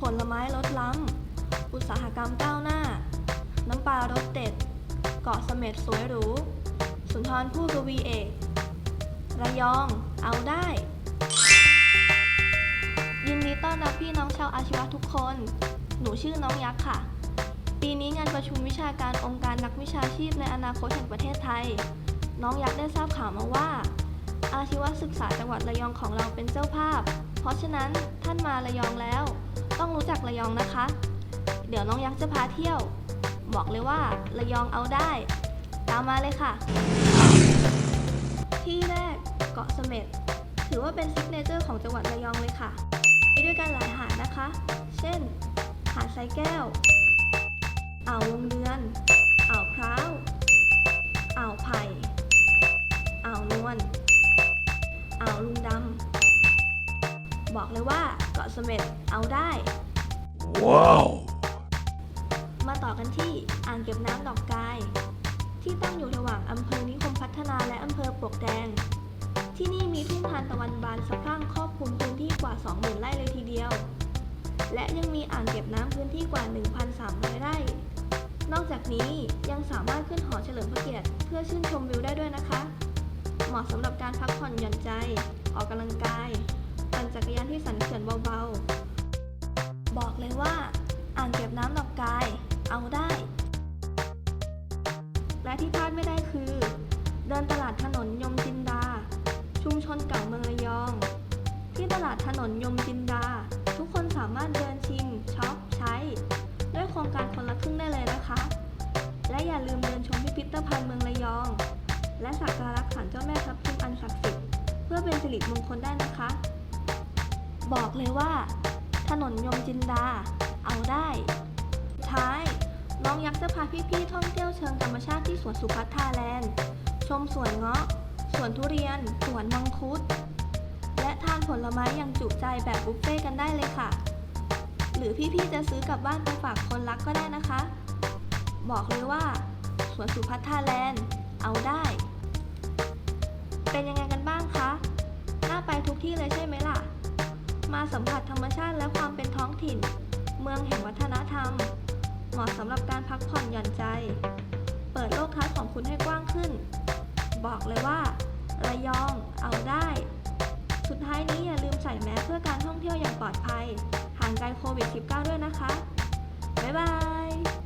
ผลไม้ลดล้ำ อุตสาหกรรมก้าวหน้า น้ำปลารสเด็ด เกาะเสม็ดสวยหรู สุนทรภู่กวีเอก ระยอง เอาได้ ยินดีต้อนรับพี่น้องชาวอาชีวะทุกคน หนูชื่อน้องยักษ์ค่ะ ปีนี้งานประชุมวิชาการองค์การนักวิชาชีพในอนาคตแห่งประเทศไทย น้องยักษ์ได้ทราบข่าวมาว่า อาชีวศึกษาจังหวัดระยองของเราเป็นเจ้าภาพ เพราะฉะนั้นท่านมาระยองแล้ว ต้องรู้จักระยองนะคะ เดี๋ยวน้องยักษ์จะพาเที่ยว บอกเลยว่าระยองเอาได้ ตามมาเลยค่ะ ที่แรกเกาะเสม็ดถือว่าเป็นซิกเนเจอร์ของจังหวัดระยองเลยค่ะมีด้วยกันหลายหาดนะคะ เช่น หาดทรายแก้ว อ่าววงเดือน อ่าวพร้าว อ่าวไผ่ อ่าวนวล อ่าวลุงดำ บอกเลยว่าเกาะเสม็ดเอาได้ Wow! มาต่อกันที่อ่างเก็บน้ำดอกกาย ที่ตั้งอยู่ระหว่างอำเภอนิคมพัฒนาและอำเภอปลวกแดง ที่นี่มีทุ่งทานตะวันบานสะพรั่งครอบคลุมพื้นที่กว่า 20,000ไร่เลยทีเดียว และยังมีอ่างเก็บน้ำพื้นที่กว่า 1,300 ไร่ นอกจากนี้ยังสามารถขึ้นหอเฉลิมพระเกียรติเพื่อชื่นชมวิวได้ด้วยนะคะ เหมาะสำหรับการพักผ่อนหย่อนใจ ออกกำลังกาย ปั่นจักรยานที่สันเขื่อนเบาๆ บอกเลยว่า อ่างเก็บน้ำดอกกาย เอาได้ และที่พลาดไม่ได้คือ เดินตลาดถนนยมจินดา ชุมชนเก่าเมืองระยอง ที่ตลาดถนนยมจินดา ทุกคนสามารถเดินชิมช็อปใช้ ด้วยโครงการคนละครึ่งได้เลยนะคะ และอย่าลืมเดินชมพิพิธภัณฑ์เมืองระยอง และสักการะศาลเจ้าแม่ทับทิมอันศักดิ์สิทธิ์เพื่อเป็นสิริมงคลได้นะคะ บอกเลยว่า ถนนยมจินดา เอาได้ ท้าย น้องยักษ์จะพาพี่ๆท่องเที่ยวเชิงธรรมชาติที่สวนสุพัฒนาแลนด์ ชมสวนเงาะ สวนทุเรียน สวนมังคุด และทานผลไม้อย่างจุใจแบบบุฟเฟ่กันได้เลยค่ะ หรือพี่ๆจะซื้อกลับบ้านไปฝากคนรักก็ได้นะคะ บอกเลยว่า สวนสุพัฒนาแลนด์ เอาได้ เป็นยังไงกันบ้างคะ น่าไปทุกที่เลยใช่ไหมล่ะ มาสัมผัสธรรมชาติและความเป็นท้องถิ่น เมืองแห่งวัฒนธรรม เหมาะสำหรับการพักผ่อนหย่อนใจ เปิดโลกทัศน์ของคุณให้กว้างขึ้น บอกเลยว่า ระยองเอาได้ สุดท้ายนี้อย่าลืมใส่แมสเพื่อการท่องเที่ยวอย่างปลอดภัย ห่างไกลโควิด -19 ด้วยนะคะ บ๊ายบาย